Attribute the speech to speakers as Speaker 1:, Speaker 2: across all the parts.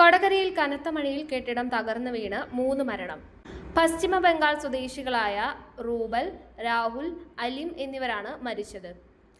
Speaker 1: കൊടകരയിൽ കനത്ത മഴയിൽ കെട്ടിടം തകർന്നു വീണ് മൂന്ന് മരണം. പശ്ചിമ ബംഗാൾ സ്വദേശികളായ റൂബൽ രാഹുൽ അലിം എന്നിവരാണ് മരിച്ചത്.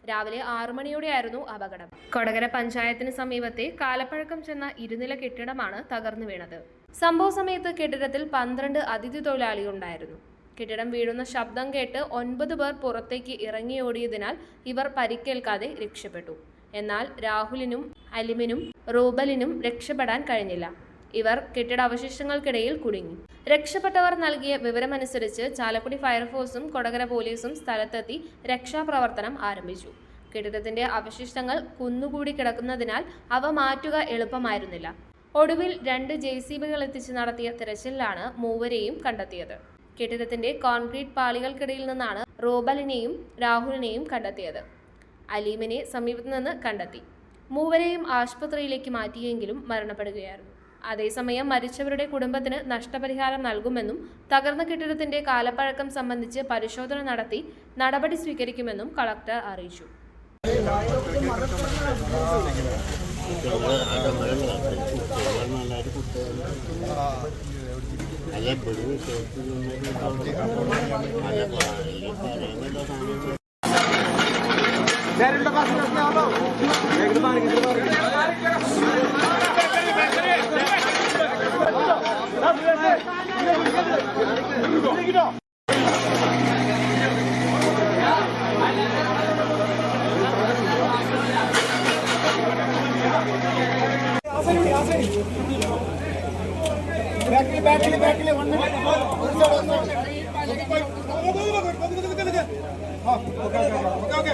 Speaker 1: രാവിലെ ആറു മണിയോടെയായിരുന്നു അപകടം. കൊടകര പഞ്ചായത്തിന് സമീപത്തെ കാലപ്പഴക്കം ചെന്ന ഇരുനില കെട്ടിടമാണ് തകർന്നു വീണത്. സംഭവ സമയത്ത് കെട്ടിടത്തിൽ പന്ത്രണ്ട് അതിഥി തൊഴിലാളികളുണ്ടായിരുന്നു കെട്ടിടം വീഴുന്ന ശബ്ദം കേട്ട് ഒൻപത് പേർ പുറത്തേക്ക് ഇറങ്ങിയോടിയതിനാൽ ഇവർ പരിക്കേൽക്കാതെ രക്ഷപ്പെട്ടു. എന്നാൽ രാഹുലിനും അലിമിനും റൂബലിനും രക്ഷപ്പെടാൻ കഴിഞ്ഞില്ല. ഇവർ കെട്ടിടാവശിഷ്ടങ്ങൾക്കിടയിൽ കുടുങ്ങി. രക്ഷപ്പെട്ടവർ നൽകിയ വിവരമനുസരിച്ച് ചാലക്കുടി ഫയർഫോഴ്സും കൊടകര പോലീസും സ്ഥലത്തെത്തി രക്ഷാപ്രവർത്തനം ആരംഭിച്ചു. കെട്ടിടത്തിന്റെ അവശിഷ്ടങ്ങൾ കുന്നുകൂടി കിടക്കുന്നതിനാൽ അവ മാറ്റുക എളുപ്പമായിരുന്നില്ല. ഒടുവിൽ രണ്ട് ജെ സി ബികൾ എത്തിച്ച് നടത്തിയ തിരച്ചിലാണ് മൂവരെയും കണ്ടെത്തിയത്. കെട്ടിടത്തിന്റെ കോൺക്രീറ്റ് പാളികൾക്കിടയിൽ നിന്നാണ് റോബലിനെയും രാഹുലിനെയും കണ്ടെത്തിയത്. അലീമിനെ സമീപത്തുനിന്ന് കണ്ടെത്തി. മൂവരെയും ആശുപത്രിയിലേക്ക് മാറ്റിയെങ്കിലും മരണപ്പെടുകയായിരുന്നു. അതേസമയം മരിച്ചവരുടെ കുടുംബത്തിന് നഷ്ടപരിഹാരം നൽകുമെന്നും തകർന്ന കെട്ടിടത്തിന്റെ കാലപ്പഴക്കം സംബന്ധിച്ച് പരിശോധന നടത്തി നടപടി സ്വീകരിക്കുമെന്നും കളക്ടർ അറിയിച്ചു.
Speaker 2: ಬ್ಯಾಟ್ಲಿ ಬ್ಯಾಟ್ಲಿ ಒಂದು okay okay okay okay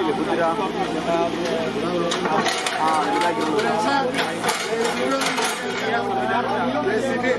Speaker 2: Resim'i